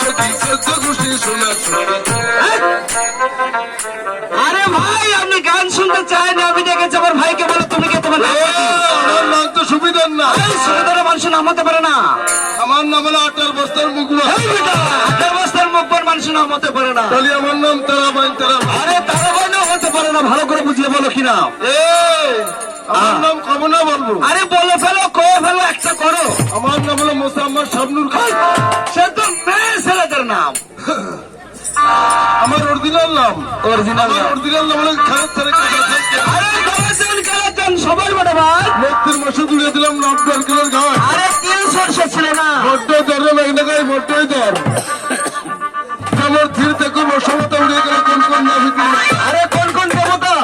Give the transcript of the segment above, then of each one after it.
বেলায় নিব সখী শোনা আরে ভাই আপনি গান শুনতে চাই না আমি দেখেছি আমার ভাইকে বলো তুমি কে তোমার আমার নাম তো সুবিধার না। সুবিধার মানুষ নামাতে পারে না। আমার নাম হলো আটার বস্তার মুখলো এই বস্তার মুখবর মানুষ নামাতে পারে না। তাহলে আমার নাম তারাবাইন তারাবাইন। আরে তারা বানাও হতে পারে না ভালো করে বুঝিয়ে বলো কি নাম। আমার নাম কব না বলব। আরে বলে ফেলো কয়ে ফেলো একটা করো। আমার নাম হলো মোসাম্মদ শাবনুর খান। সে তো আমার অরিজিনাল নাম। অরিজিনাল অরিজিনাল নাম। হলো খালেদ কলেছেন সবাই বড় ভাই। লোকদের মাসে জুড়ে দিলাম নব্বই কিলোর ঘাট। আরে তিন সরষে ছিল না। বড্ড দর মেঘনাগাই বড্ডই দর। আমার ধীর থেকে বসমতা উড়িয়ে গেল কোন কোন নাভিক আরে কোন কোন দেবতা?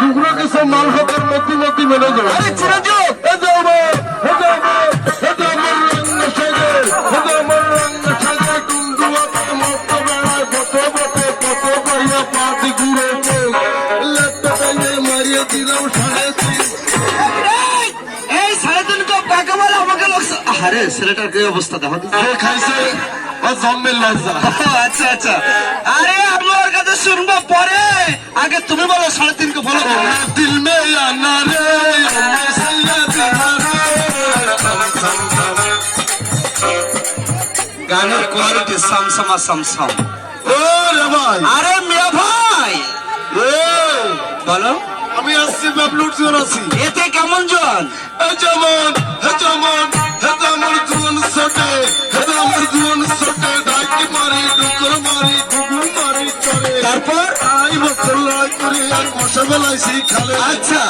দুগুলো কিছু মাল হকের মধ্যে মধ্যে মেলে যাবে আরে চিরঞ্জীব ছেলেটার কি অবস্থা দেখো? খাইছে আচ্ছা আচ্ছা। আরে কাছে শুনব পরে। আগে তুমি বলো সাড়ে তিনকে বলো। দিল গানের কোয়ালিটি সামসামা সামসাম। ও আরে মিয়া ভাই। বলো। আমি আসছি বাবলুর জোর আছি। এতে কেমন জন যেমন জুন সটে হে যেমন ডাকি মারি ডুকর মারি ঘুঘু মারি চলে তারপর? আই বছর লড়াই করে আর মশা বেলাইছি খালে। আচ্ছা।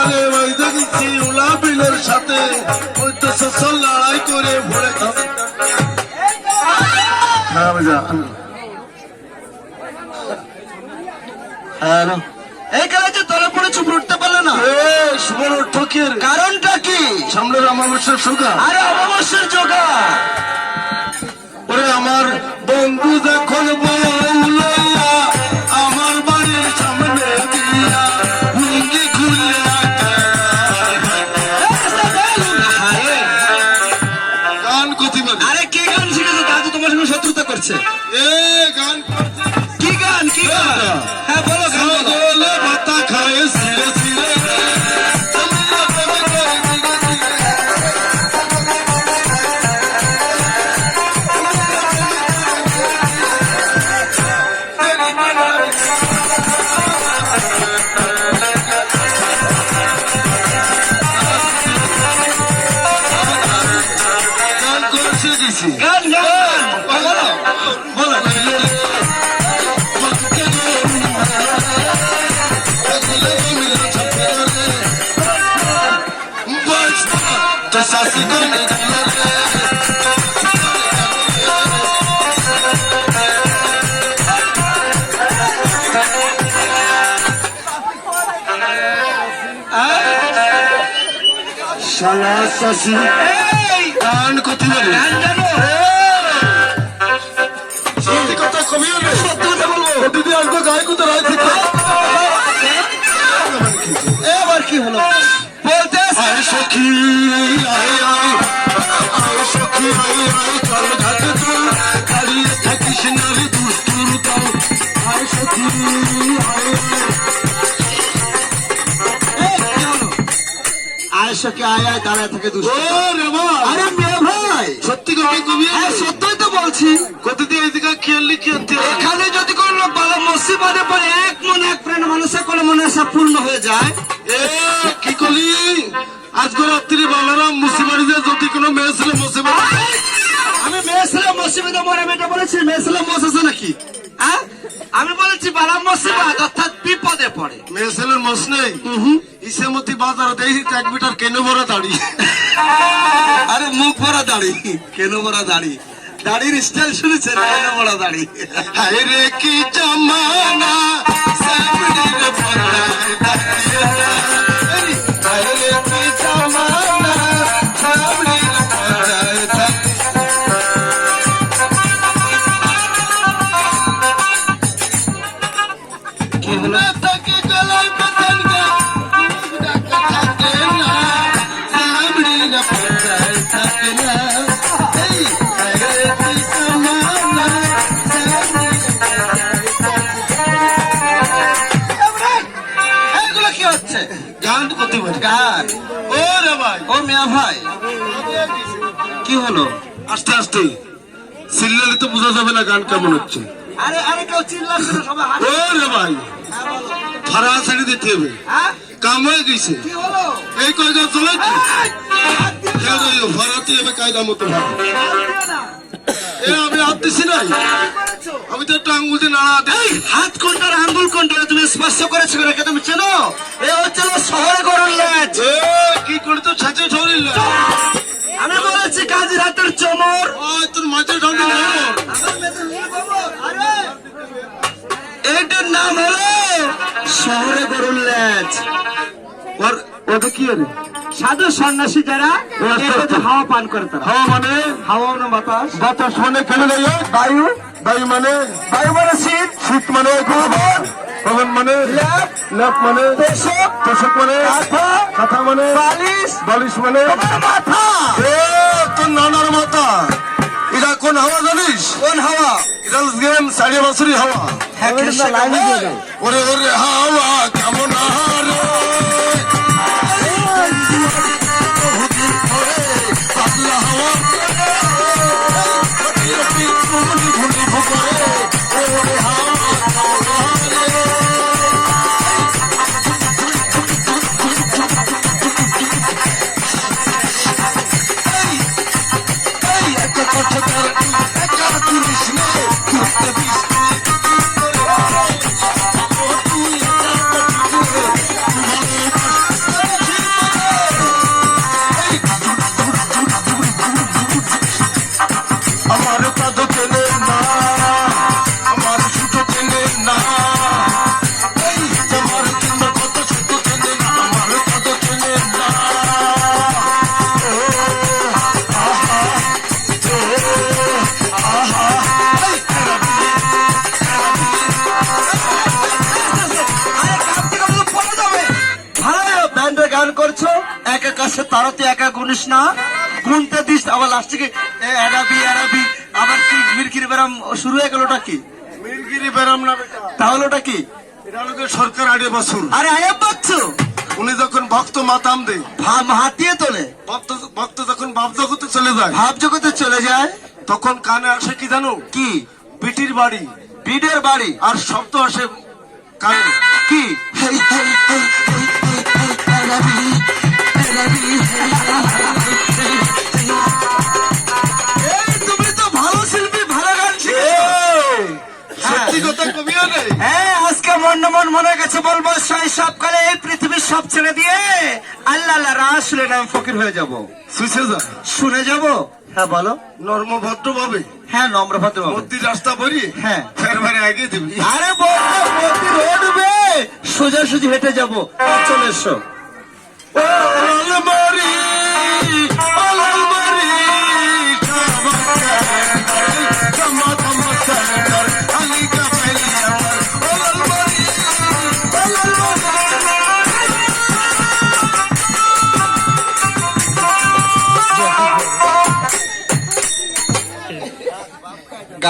আরে ভাই দেখছি উলা বিলের সাথে। ওই তো সসল লড়াই করে ভরে খাবে। হ্যাঁ হ্যালো এই কালে তলে পড়ে চুপ না এ কারণটা কি? সামনের অমাবস্যার সুখা আরে অমাবস্যার চোখা ওরে আমার বন্ধু যখন বউলাইয়া করছে এই গান গান জানো সত্যি কথা কমিও রে সত্যি কথা বলব দিদি আসবে গায়ে কোথায় রাখছি এবার কি হলো বলতে আয় সখী আয় আয় আয় সখী আয় আয় চল ঘাটে চল দাঁড়িয়ে থাকিস না রে দুষ্টুর দল আয় সখী আয় আয়সাকে আয় আয় দাঁড়ায় থাকে দুষ্ট। ও রে ভাই আরে মেয়ে ভাই। সত্যি কবি। হ্যাঁ সত্যই তো বলছি। কতদিন এদিকে খেয়ালি খেলতে এখানে যদি কোন লোক ভালো পড়ে এক মন এক প্রাণ মানুষের কোনো মনে আশা পূর্ণ হয়ে যায়। এ কি করলি আজকে রাত্রি বালারাম মুসিবাড়ি যে যদি কোনো মেয়ে ছেলে মুসিবাড়ি আমি মেয়ে ছেলে মুসিবতে মরে আমি এটা বলেছি মেয়ে ছেলে নাকি? আমি বলেছি বালা মুসিবত অর্থাৎ বিপদে পড়ে। মেয়ে ছেলের মস নেই? ইসেমতি বাজার দেখি এক মিটার কেন বড় দাড়ি। আরে মুখ ভরা দাড়ি কেন ভরা দাড়ি। দাড়ির স্টাইল শুনেছেন কেন ভরা দাড়ি। হায় রে কি জমানা সামনের পর্দায় দাঁড়িয়ে আছি। রে কি জমানা। মিয়া ভাই কি হলো? আস্তে আস্তে। চিল্লালে তো বোঝা যাবে না গান কেমন হচ্ছে। আরে আরে কেউ চিল্লাচ্ছে না সবাই ও রে ভাই। ফারা ছেড়ে দিতে হবে। হ্যাঁ? কাম হয়ে গেছে। এই কয়টা করিও, ফারাতে হবে কায়দা মতো। আমি দিছি নাই আমি তো একটা আঙ্গুল দিয়ে নাড়া দিই হাত কোনটা আঙ্গুল কোনটা তুমি স্পর্শ করেছ নাকি তুমি চেনো? এ হচ্ছে শহরে গরুর ল্যাজ কি করে তো ছাঁচে ছড়িল আমি বলেছি কাজী রাতের চমর। তোর মাঝে ঠান্ডা এটার নাম হলো শহরে গরুর ওর ওটা কি রে সাধু সন্ন্যাসী যারা হাওয়া পান করে তারা। হাওয়া মানে? হাওয়া না বাতাস। বাতাস মানে কেন বায়ু। বায়ু মানে? বায়ু মানে শীত। শীত মানে পবন পবন মানে? ল্যাপ। ল্যাপ মানে? তোষক। তোষক মানে? কাঁথা। কাঁথা মানে? বালিশ। বালিশ মানে? মাথা। এ তোর নানার মাথা। এটা কোন হাওয়া জানিস? কোন হাওয়া? এটা গেম সাড়ে বছরই হাওয়া। ওরে ওরে হাওয়া কেমন আহারে লাস্টে এরাবি এরাবি আবার কি মিরকির বেরাম শুরু হয়ে গেল ওটা কি? মিরগিরি বেরাম না তাহলে ওটা কি? এটা লোকের সরকার আড়ে বছর। আরে আয়াব বাচ্চু উনি যখন ভক্ত মাতাম দেয় ভাব হাতিয়ে তোলে। ভক্ত ভক্ত যখন বাপ জগতে চলে যায় ভাব জগতে চলে যায়? তখন কানে আসে কি জানো? কি? বিটির বাড়ি। বিডের বাড়ি? আর শব্দ আসে কানে। কি? হেই, হেই, হেই, হেই, হেই, হেই, এরাবি, হেই, হেই, মন মন গেছে বলব শৈশব কালে এই পৃথিবীর সব ছেড়ে দিয়ে আল্লাহ আল্লাহ রাসুলের নাম ফকির হয়ে যাব। শুনে যাব? হ্যাঁ বলো। নর্ম ভদ্র ভাবে হ্যাঁ নম্র ভদ্র বাবু। মধ্যে রাস্তা বলি হ্যাঁ। ফের বারে আগে দিবি। আরে বলব মতি উঠবে হেঁটে যাব। চলে এসো।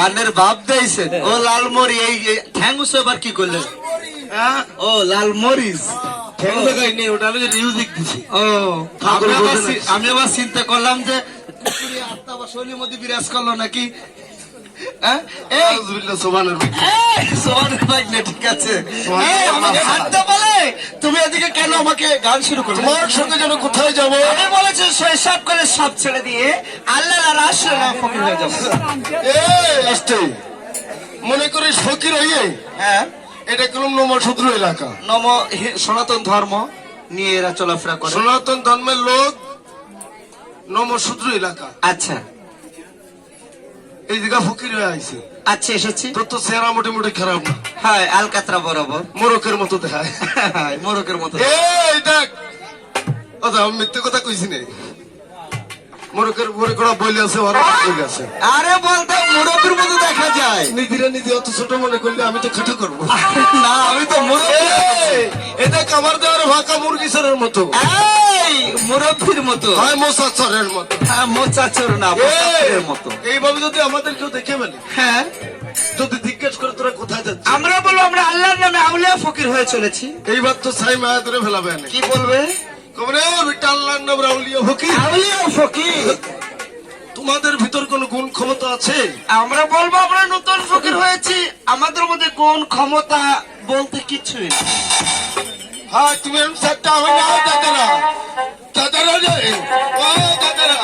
গানের বাপ দিয়েছেন ও লালমরি এই এই ঠ্যাঙ্গুস এবার কি করলেন? হ্যাঁ? ও লাল মরিচ ঠেং ওটা হলো মিউজিক দিছি। ও আমি আবার চিন্তা করলাম যে আত্মা বা শৈলীর মধ্যে বিরাজ করল নাকি? তুমি এদিকে কেন আমাকে গান শুরু করলে? তোমার সঙ্গে যেন কোথায় যাব? আমি বলেছি শৈশব করে সব ছেড়ে দিয়ে আল্লাহ রাসুলের নাম ফকির হয়ে যাব। মনে করে ফকির হইয়ে? হ্যাঁ। এটা কোনো নমশূদ্র এলাকা। নম সনাতন ধর্ম নিয়ে এরা চলাফেরা করে। সনাতন ধর্মের লোক নমশূদ্র এলাকা। আচ্ছা। এই জায়গা ফকির হয়ে আইছে। আচ্ছা এসেছি? তোর তো চেহারা মোটামুটি খারাপ না। হ্যাঁ আলকাতরা বরাবর। মোরকের মতো দেখায় মোরকের মতো এই দেখ! কথা আমি মিথ্যে কথা কইছি নে। মোরকের উপরে করা বইলে আছে ওরা বইলে আছে। আরে বলতে মোরকের মতো দেখা যায়। নিজেরা নিজে অত ছোট মনে করলে আমি তো খাটো করব। না আমি তো এটা কামার দেওয়ার ফাঁকা মুরগি সরের মতো। মুরব্বীর মতো। হয় মশা সরের মতো। হ্যাঁ, মোচা চোর না মতো। এইভাবে যদি আমাদের কেউ দেখে ফেলে হ্যাঁ। যদি জিজ্ঞেস করে তোরা কোথায় যাচ্ছিস? আমরা বলব আমরা আল্লাহর নামে আউলিয়া ফকির হয়ে চলেছি। এইবার তো সাই মায়া ধরে ফেলাবে কি বলবে? কবরে বিটা আল্লাহর নাম রাউলিয়া ফকির। আউলিয়া ফকির। তোমাদের ভিতর কোন গুণ ক্ষমতা আছে? আমরা বলব আমরা নতুন ফকির হয়েছি। আমাদের মধ্যে কোন ক্ষমতা বলতে কিছুই না হ্যাঁ তুমি এরকম চারটা না দাদারা। দাদারা রে। ও দাদারা।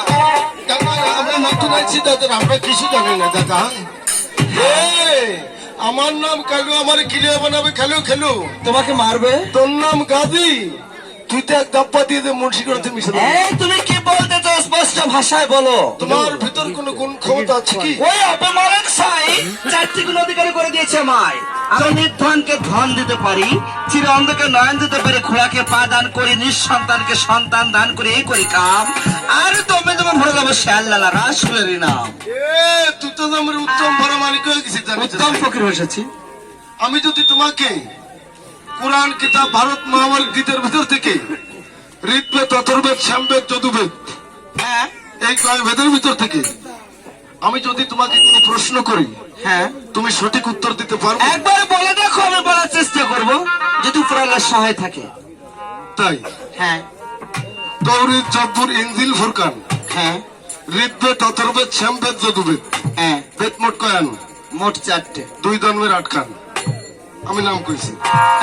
দাদারা আমরা নতুন আছি দাদারা। আমরা কিছু জানি না দাদা। আমার নাম কালু আমার কিলিয়া বানাবে খেলো খেলো। তোমাকে মারবে? তোর নাম গাজী তুই তো এক দাপ্পা দিয়ে মিশে তুমি কি বলতে স্পষ্ট ভাষায় বলো। তোমার ভিতর কোন গুণ ক্ষমতা আছে কি? ওই অপমারক সাই চারটি গুণ অধিকারী করে দিয়েছে আমায়। আমি নির্ধনকে ধন দিতে পারি চির অন্ধকে নয়ন দিতে পারি খোড়াকে পা দান করি নিঃসন্তানকে সন্তান দান করে এই করি কাম। আর তুমি তোমার ভরে যাব শ্যালালা রাসুলেরই নাম। তুই তো আমার উত্তম মালিক হয়ে গেছিস উত্তম ফকির হয়েছি আমি যদি তোমাকে কোরআন কিতাব ভারত মহাভারত গীতের ভিতর থেকে ঋগ্বেদ অথর্বেদ শ্যামবেদ যদুবেদ হ্যাঁ। এই কয়েক ভেদের ভিতর থেকে আমি যদি তোমাকে কোনো প্রশ্ন করি হ্যাঁ। তুমি সঠিক উত্তর দিতে পারবে? একবার বলে দেখো আমি বলার চেষ্টা করব যদি উপর সহায় থাকে। তাই? হ্যাঁ। তৌরিদ জব্বুর ইঞ্জিল ফুরকান। হ্যাঁ। ঋগ্বেদ অথর্বেদ শ্যামবেদ যদুবেদ। হ্যাঁ। বেদ মোট কয়ান? মোট চারটে। দুই জন্মের আটখান। আমি নাম কইছি।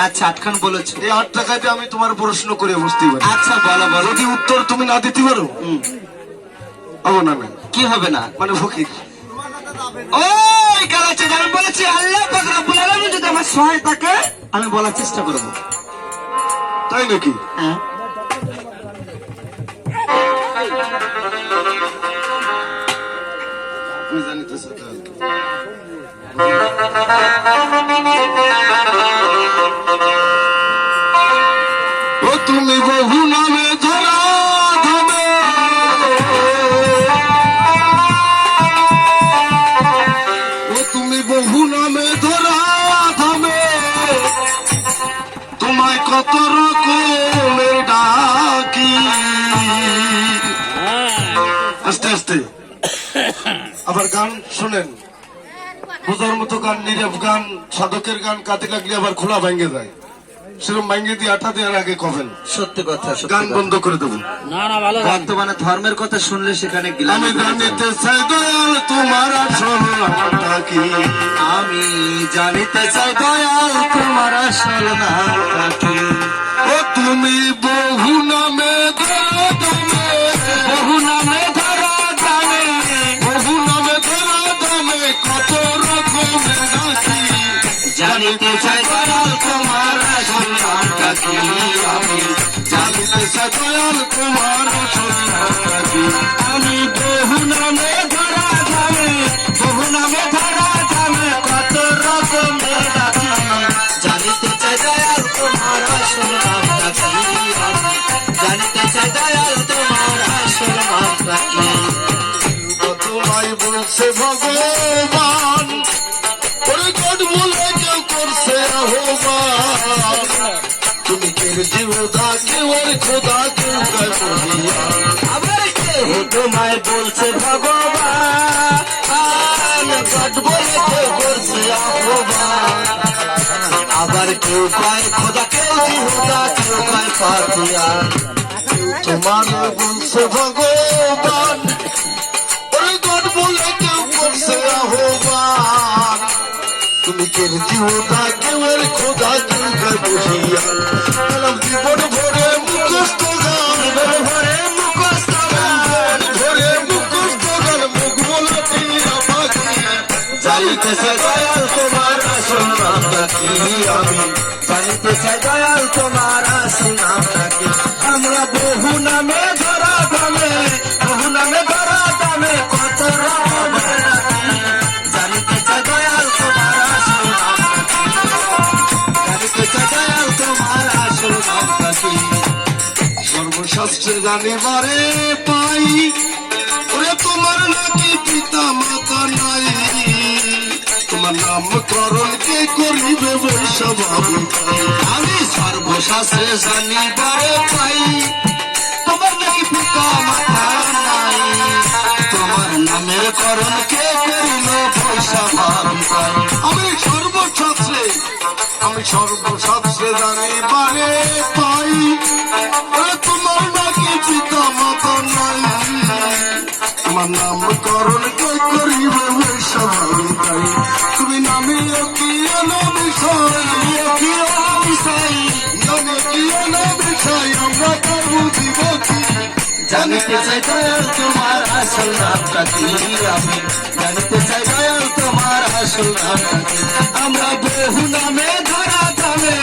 আচ্ছা আটখান বলেছ। এই আট টাকাতে আমি তোমার প্রশ্ন করে বুঝতে পারি। আচ্ছা বলো বলো। যদি উত্তর তুমি না দিতে পারো হব না না কি হবে না? মানে ফকির ওই কালাচে আমি বলেছি আল্লাহ আলামিন যদি আমার সহায় থাকে আমি বলার চেষ্টা করব। তাই নাকি? হ্যাঁ। ও তুমি বহু নামে শোনেন বোঝার মতো গান নীরব গান সাধকের গান কাতে লাগলে আবার খোলা ভেঙে যায়। সেরকম ভেঙে দিয়ে আটা দেওয়ার আগে কবেন? সত্যি কথা গান বন্ধ করে দেবো। বর্তমানে ধর্মের কথা শুনলে সেখানে আমি। জানিতে চাই দয়াল তোমার আসল নামটা কি? আমি জানিতে চাই দয়াল তোমার আসল কি? ও তুমি বহু নামে জানিতে চাই। দয়াল তোমার আসল নামটা কি আমি জানিতে চাই দয়াল তোমার আসল নামটা আমি বহু নামে ধরা জানে বহু নামে ধরা জানে কত রকমের জানিতে চাই দয়াল তোমার আসল নামটা জানিতে চাই দয়াল তোমার আসল নামটা তোমায় বলছে ভগবান আহ্বান তুমি কে জীবদা কেউ ওর খোদা কেউ আবার কেউ তোমায় বলছে ভগবান বলে কেউ করছে আবার কেউ পায় খোদা কেউ জিহুদা কেউ পায় পাতিয়া তোমার বলছে ভগবান ওরে গড বলে কেউ করছে আহ্বান তুমি কেউ ওর খোদা বলিয়া কালাম জীবন ভরে মুখস্থ গান। ভরে মুখস্থ গান। ভরে মুখস্থ গান। মুখ বলে তীরা পাখি জানিতেছে দয়াল তোমার আসল নামটা কি আমি? জানিতে দয়াল তোমার আসল নামটা কি? আমরা বহু নামে ধরা সর্বশাস্ত্রে জানিবারে পাই। ওরে তোমার নাকি পিতা মাতা নাই। তোমার নামকরণ কে করিবে বৈশাখ আমি সর্বশাস্ত্রে জানিবারে পাই। তোমার নাকি পিতা মাতা নাই। তোমার নামের করণ কে করিল পয়সা আমি সর্বশাস্ত্রে আমি সর্বশাস্ত্রে জানিবারে জানিতে চাই দয়াল তোমার আসল নামটা কি আমি? জানতে চাই দয়াল তোমার আসল নামটা আমরা বহু নামে, ধরা দামে